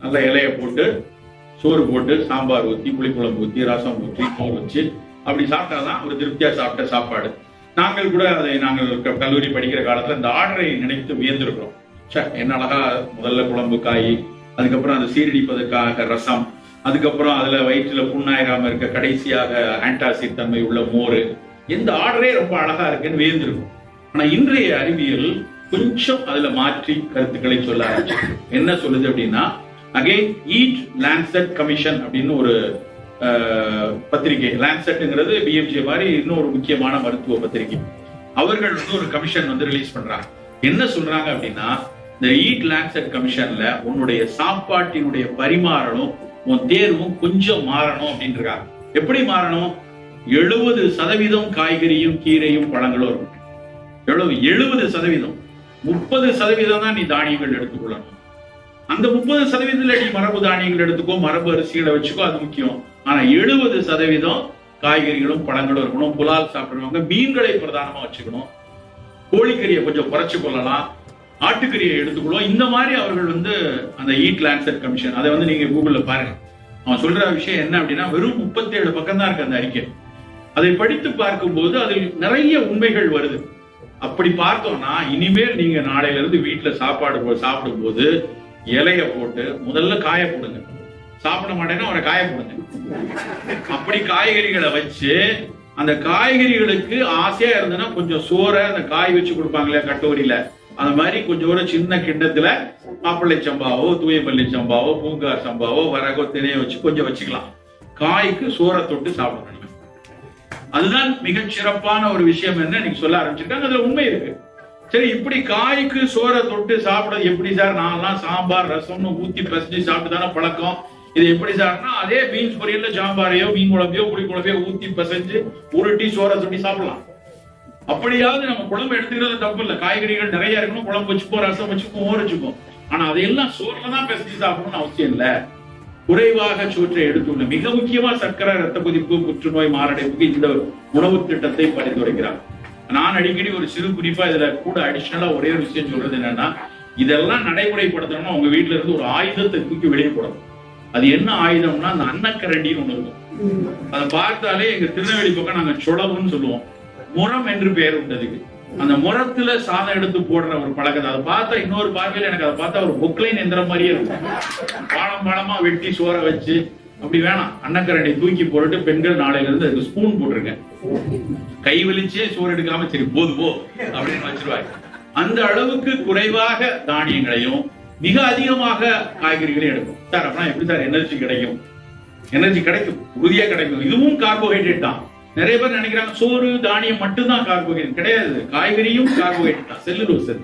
நல்ல இலையை போட்டு சோறு போட்டு சாம்பார் ஊற்றி புளிக்குழம்பு ஊற்றி ரசம் ஊற்றி மோர் வச்சு அப்படி சாப்பிட்டாதான் ஒரு திருப்தியா சாப்பிட்ட சாப்பாடு. நாங்கள் கூட அதை நாங்கள் கல்லூரி படிக்கிற காலத்துல இந்த ஆர்டரை நினைத்து வியந்திருக்கிறோம். சார் என்ன அழகா முதல்ல குழம்பு காய் அதுக்கப்புறம் அதை சீரடிப்பதற்காக ரசம் அதுக்கப்புறம் அதுல வயிற்றுல புண்ணாயிராம இருக்க கடைசியாக ஆன்டாசிட் தன்மை உள்ள மோர். இந்த ஆர்டரே ரொம்ப அழகா இருக்குன்னு வியந்திருக்கும் ஆனா இன்றைய அறிவியல் கொஞ்சம் அதுல மாற்றி கருத்துக்களை சொல்ல ஆரம்பிச்சு என்ன சொல்லுது அப்படின்னா அகைன் ஈட் லேண்ட்செட் கமிஷன் அப்படின்னு ஒரு அஹ், பத்திரிகை லான்செட்ங்கிறது பிஎம்ஜி மாதிரி ஒரு முக்கியமான மருத்துவ பத்திரிகை. அவர்கள் வந்து ஒரு கமிஷன் வந்து ரிலீஸ் பண்றாங்க. என்ன சொல்றாங்க அப்படின்னா இந்த ஈட் லேண்ட்செட் கமிஷன்ல உன்னுடைய சாப்பாட்டினுடைய பரிமாறணும் உன் தேர்வும் கொஞ்சம் மாறணும் அப்படின்னு இருக்காங்க எப்படி மாறணும்? எழுபது சதவீதம் காய்கறியும் கீரையும் பழங்களும் இருக்கும். எவ்வளவு? எழுபது சதவீதம். முப்பது சதவீதம் தான் நீ தானியங்கள் எடுத்துக்கொள்ளணும். அந்த முப்பது சதவீதத்துல நீ மரபு தானியங்கள் எடுத்துக்கோ மரபு அரிசிகளை வச்சுக்கோ அது முக்கியம். ஆனா எழுபது சதவீதம் காய்கறிகளும் பழங்களும் இருக்கணும். புலால் சாப்பிடுறவங்க மீன்களை பிரதானமா வச்சுக்கணும். கோழிக்கறியை கொஞ்சம் குறைச்சு கொள்ளலாம். ஆட்டுக்கறியை எடுத்துக்கொள்ளும் இந்த மாதிரி அவர்கள் வந்து அந்த ஈட் லான்செட் கமிஷன் அதை வந்து நீங்க கூகுள்ல பாருங்க. அவன் சொல்ற விஷயம் என்ன அப்படின்னா வெறும் முப்பத்தி ஏழு பக்கம் தான் இருக்கு அந்த அறிக்கை. அதை படித்து பார்க்கும்போது அதில் நிறைய உண்மைகள் வருது. அப்படி பார்த்தோம்னா இனிமேல் நீங்க நாளையில இருந்து வீட்டுல சாப்பாடு சாப்பிடும் போது இலைய போட்டு முதல்ல காய போடுங்க. சாப்பிட மாட்டேன்னா அவரை காய போடுங்க. அப்படி காய்கறிகளை வச்சு அந்த காய்கறிகளுக்கு ஆசையா இருந்ததுன்னா கொஞ்சம் சோறை அந்த காய் வச்சு கொடுப்பாங்களே கட்டோரியில அந்த மாதிரி கொஞ்சம் ஒரு சின்ன கிண்ணத்துல மாப்பிள்ளை சம்பாவோ தூயமல்லி சம்பாவோ பூங்கார் சம்பாவோ வரகோ திணைய வச்சு கொஞ்சம் வச்சுக்கலாம். காய்க்கு சோறை தொட்டு சாப்பிடணும். அதுதான் மிகச் சிறப்பான ஒரு விஷயம் என்ன நீங்க சொல்ல ஆரம்பிச்சிருக்காங்க. அதுல உண்மை இருக்கு. சரி இப்படி காய்க்கு சோறை தொட்டு சாப்பிட எப்படி சார்? நான்லாம் சாம்பார் ரசம்னு ஊத்தி பசஞ்சு சாப்பிட்டு தானே பழக்கம். இது எப்படி சார்னா அதே பீன்ஸ் பொரியல்ல சாம்பாரையோ மீன் குழம்பையோ புளி குழம்பையோ ஊத்தி பசைஞ்சு உருட்டி சோறை தொட்டி சாப்பிடலாம். அப்படியாவது நம்ம குழம்பு எடுத்துக்கிறது தப்பு இல்ல. காய்கறிகள் நிறைய இருக்கணும் குழம்பு வச்சுப்போம் ரசம் வச்சுப்போம் மோர் வச்சுப்போம். ஆனா அதையெல்லாம் சோறுல தான் பிசைஞ்சு சாப்பிடணும்னு அவசியம் இல்ல. குறைவாக சோற்றை எடுத்துள்ள மிக முக்கியமா சர்க்கரை ரத்த கொதிப்பு புற்றுநோய் மாரடைப்புக்கு இந்த உணவு திட்டத்தை பரிந்துரைக்கிறார். நான் அடிக்கடி ஒரு சிறு குறிப்பா இதுல கூட அடிஷனலா ஒரே ஒரு விஷயம் சொல்றது என்னன்னா இதெல்லாம் நடைமுறைப்படுத்தணும்னா உங்க வீட்டுல இருந்து ஒரு ஆயுதத்தை தூக்கி வெளியே போடணும் அது என்ன ஆயுதம்னா அந்த அன்னக்கரண்டின்னு ஒண்ணு இருக்கும். அதை பார்த்தாலே எங்க திருநெல்வேலி பக்கம் நாங்க சுளவுன்னு சொல்லுவோம். முறம் என்று பெயர் உண்டு அதுக்கு. அந்த முறத்துல சாதம் எடுத்து போடுற ஒரு பழக்கத்தை அதை பார்த்தா இன்னொரு பார்வையில எனக்கு அதை பார்த்தா ஒரு பொக்லைன் எந்திரம் மாதிரியே இருக்கும். பாலம் பாலமா வெட்டி சோற வச்சு அப்படி வேணாம். அன்னக்கரண்டி தூக்கி போட்டுட்டு பெண்கள் நாளையில இருந்து அதுக்கு ஸ்பூன் போட்டிருங்க கை வலிச்சே சோறு எடுக்காம சரி போது போ அப்படின்னு வச்சிருவாங்க அந்த அளவுக்கு குறைவாக தானியங்களையும் மிக அதிகமாக காய்கறிகளையும் எடுக்கும். சார் அப்படின்னா எப்படி சார் எனர்ஜி கிடைக்கும்? எனர்ஜி கிடைக்கும் உறுதியா கிடைக்கும். இதுவும் கார்போஹைட்ரேட் தான். நிறைய பேர் நினைக்கிறாங்க சோறு தானியம் மட்டும்தான் கார்போஹைட்ரேட் கிடையாது. காய்கறியும் கார்போஹைட்ரேட் தான். செல்லுலோஸ் அது.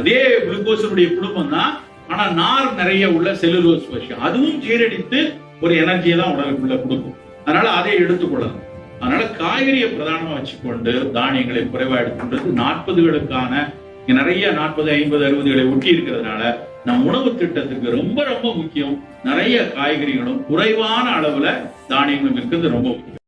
அதே குளுக்கோஸினுடைய குடும்பம் தான். ஆனா நார் நிறைய உள்ள செல்லுலோஸ் விஷயம் அதுவும் ஜீரடித்து ஒரு எனர்ஜியை தான் உடலுக்குள்ள கொடுக்கும். அதனால அதை எடுத்துக்கொள்ளணும். அதனால காய்கறியை பிரதானமா வச்சுக்கொண்டு தானியங்களை குறைவா எடுத்துன்றது நாற்பதுகளுக்கான இங்க நிறைய நாற்பது ஐம்பது அறுபதுகளை ஒட்டி இருக்கிறதுனால நம் உணவு திட்டத்துக்கு ரொம்ப ரொம்ப முக்கியம். நிறைய காய்கறிகளும் குறைவான அளவுல தானியங்களும் இருக்கிறது ரொம்ப முக்கியம்.